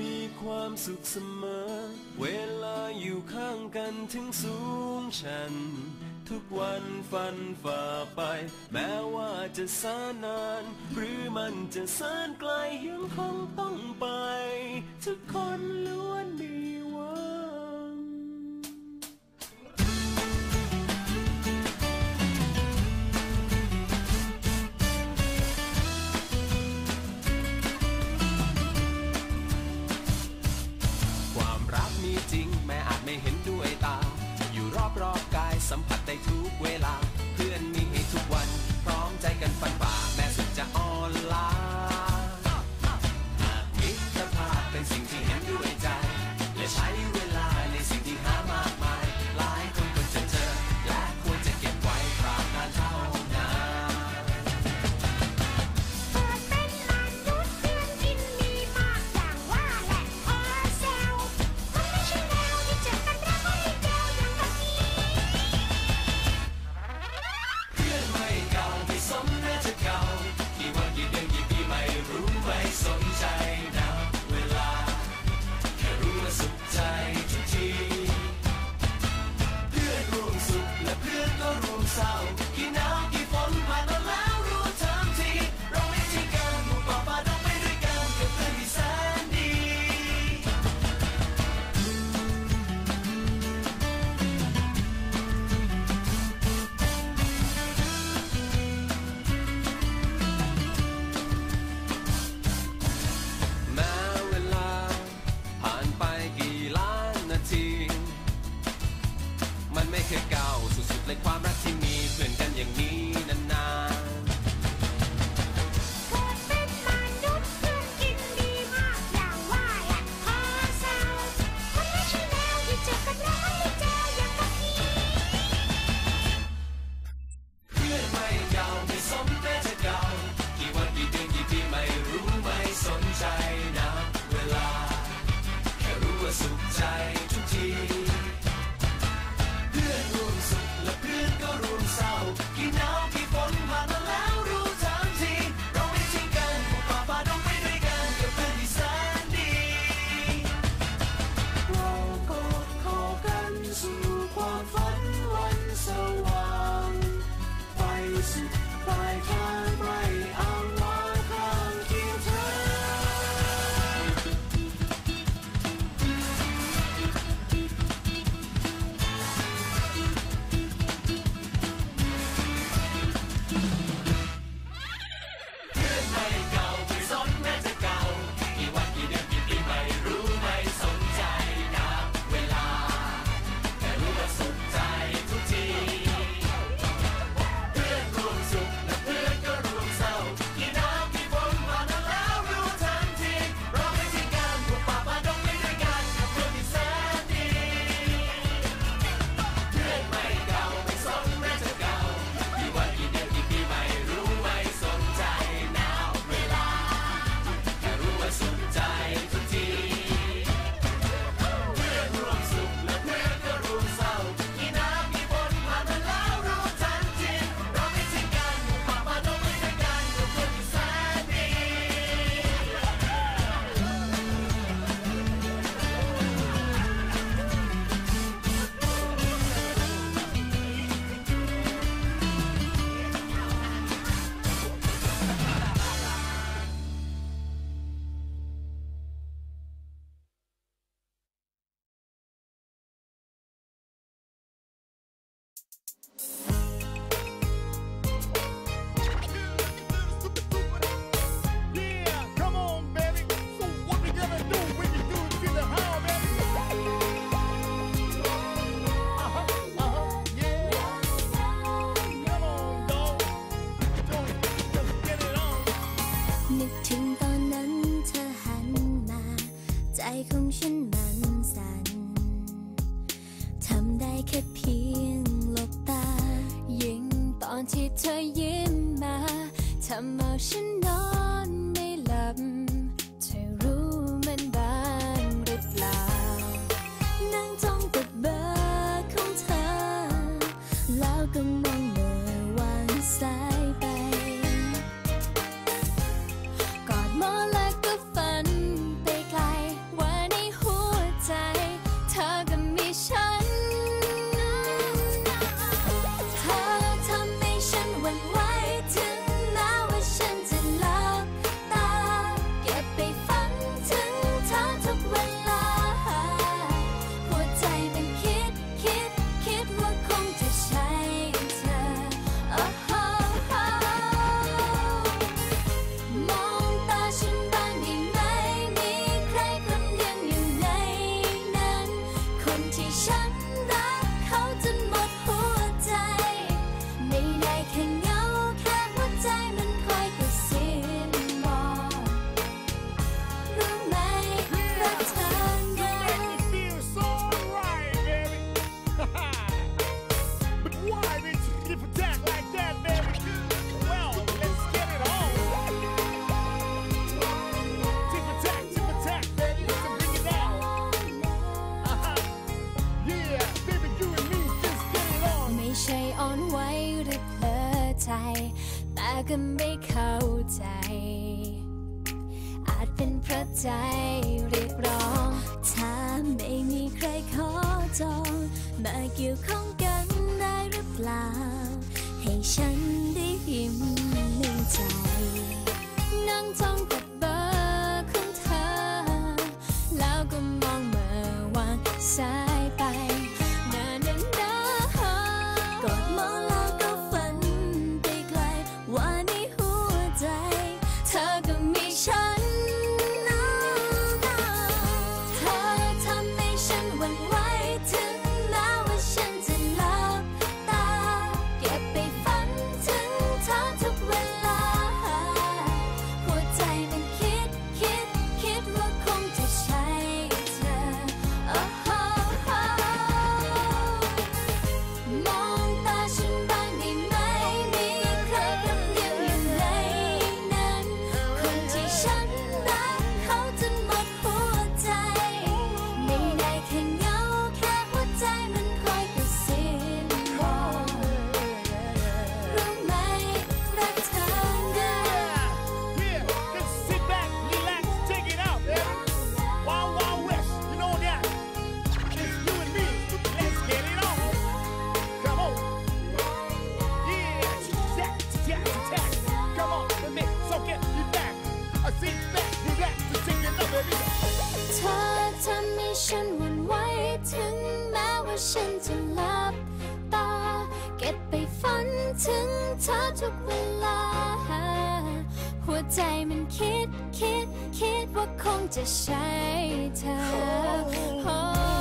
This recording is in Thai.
มีความสุขเสมอ เวลาอยู่ข้างกันถึงสูงชัน ทุกวันฟันฝ่าไป แม้ว่าจะสานาน หรือมันจะสานไกลยังคงต้องไป ของฉันมันสั่นทำได้แค่เพียงหลบตา ยิ่งตอนที่เธอยิ้มมาทำเอาฉัน แต่ก็ไม่เข้าใจ อาจเป็นเพราะใจเรียกร้อง ถ้าไม่มีใครขอจองมาเกี่ยวข้องกันได้หรือเปล่า ให้ฉันได้ยิ้ม ทำให้ฉันหวั่นไหวถึงแม้ว่าฉันจะหลับตา เก็บไปฝันถึงเธอทุกเวลา หัวใจมันคิดคิดคิดว่าคงจะใช่เธอ